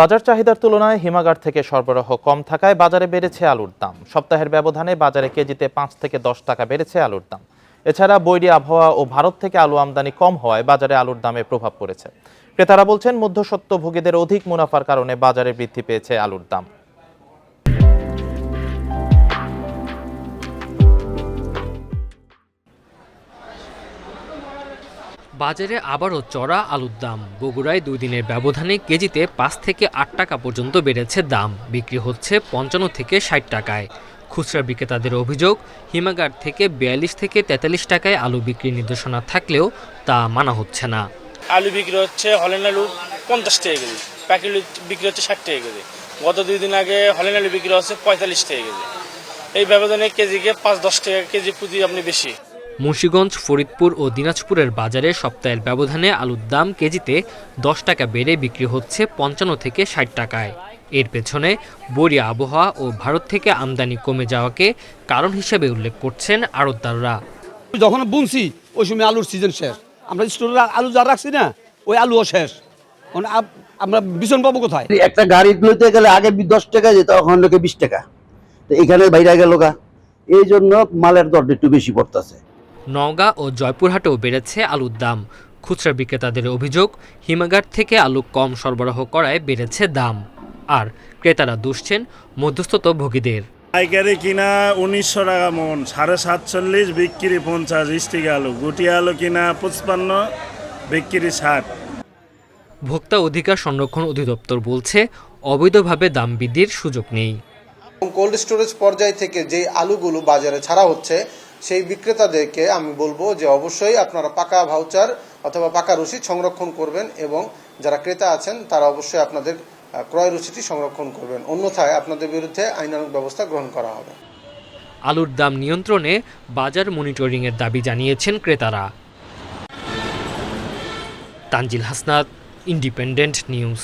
বাজার চাহিদার তুলনায় হিমাগার থেকে সরবরাহ কম থাকায় বাজারে বেড়েছে আলুর দাম। সপ্তাহের ব্যবধানে বাজারে কেজিতে পাঁচ থেকে দশ টাকা বেড়েছে আলুর দাম। এছাড়া বৈরী আবহাওয়া ও ভারত থেকে আলু আমদানি কম হওয়ায় বাজারে আলুর দামে প্রভাব পড়েছে। ক্রেতারা বলছেন মধ্যসত্ত্বভোগীদের অধিক মুনাফার কারণে বাজারে বৃদ্ধি পেয়েছে আলুর দাম। বাজারে আবারও চড়া আলুর দাম। বগুড়ায় দুই দিনের ব্যবধানে কেজিতে পাঁচ থেকে আট টাকা পর্যন্ত বেড়েছে দাম। বিক্রি হচ্ছে পঞ্চান্ন থেকে ষাট টাকায়। খুচরা বিক্রেতাদের অভিযোগ, হিমাগার থেকে বিয়াল্লিশ থেকে তেতাল্লিশ টাকায় আলু বিক্রির নির্দেশনা থাকলেও তা মানা হচ্ছে না। আলু বিক্রি হচ্ছে হলেন আলু পঞ্চাশ টাকা কেজি, প্যাকেট বিক্রি হচ্ছে ষাট টাকা কেজি। গত দুই দিন আগে হলেন আলু বিক্রি হচ্ছে পঁয়তাল্লিশ টাকা কেজি। এই ব্যবধানে কেজিকে পাঁচ দশ টাকা কেজি পুঁজি আপনি বেশি। মুন্সীগঞ্জ ফরিদপুর ও দিনাজপুরের বাজারে সপ্তাহের ব্যবধানে আলুর দাম কেজিতে দশ টাকা বেড়ে বিক্রি হচ্ছে পঞ্চান্ন থেকে ষাট টাকায়। এর পেছনে বরিয়া আবহাওয়া ও ভারত থেকে আমদানি কমে যাওয়াকে কারণ হিসেবে উল্লেখ করছেন আড়তদাররা। যখন বুনছি ওই সময় আলুর সিজন শেষ। আমরা স্টোরে আলু যা রাখছি না ওই আলুও শেষ। মানে আমরা বিছন পাবো কোথায়? একটা গাড়ি লইতে গেলে আগে দশ টাকা যেত এখন লোকে বিশ টাকা। তো এখানে বাইরে গেল গা। এই জন্য মালের দরটা একটু বেশি পড়তেছে। নওগাঁ ও জয়পুরহাটেও বেড়েছে আলুর দাম। খুচরা বিক্রেতাদের অভিযোগ হিমাগার থেকে আলু কম সরবরাহ করায় বেড়েছে দাম। আর ক্রেতারা দুষছেন মধ্যস্থত ভোগীদের। পাইকারি কিনা উনিশশো টাকা মন সাড়ে সাতচল্লিশ বিক্রি পঞ্চাশ স্টিক আলু গুটি আলু কিনা পঁচপান্ন বিক্রি ষাট। ভোক্তা অধিকার সংরক্ষণ অধিদপ্তর বলছে অবৈধভাবে দাম বৃদ্ধির সুযোগ নেই। কোল্ড স্টোরেজ পর্যায় থেকে যে আলুগুলো বাজারে ছাড়া হচ্ছে সেই বিক্রেতাদেরকে আমি বলব যে অবশ্যই আপনারা পাকা ভাউচার অথবা পাকা রসিদ সংরক্ষণ করবেন এবং যারা ক্রেতা আছেন, তারা অবশ্যই আপনাদের ক্রয় রসিদটি সংরক্ষণ করবেন। অন্যথায় আপনাদের বিরুদ্ধে আইনানুগ ব্যবস্থা গ্রহণ করা হবে। আলুর দাম নিয়ন্ত্রণে বাজার মনিটরিংয়ের দাবি জানিয়েছেন ক্রেতারা। Tanzil Hasnat, Independent News.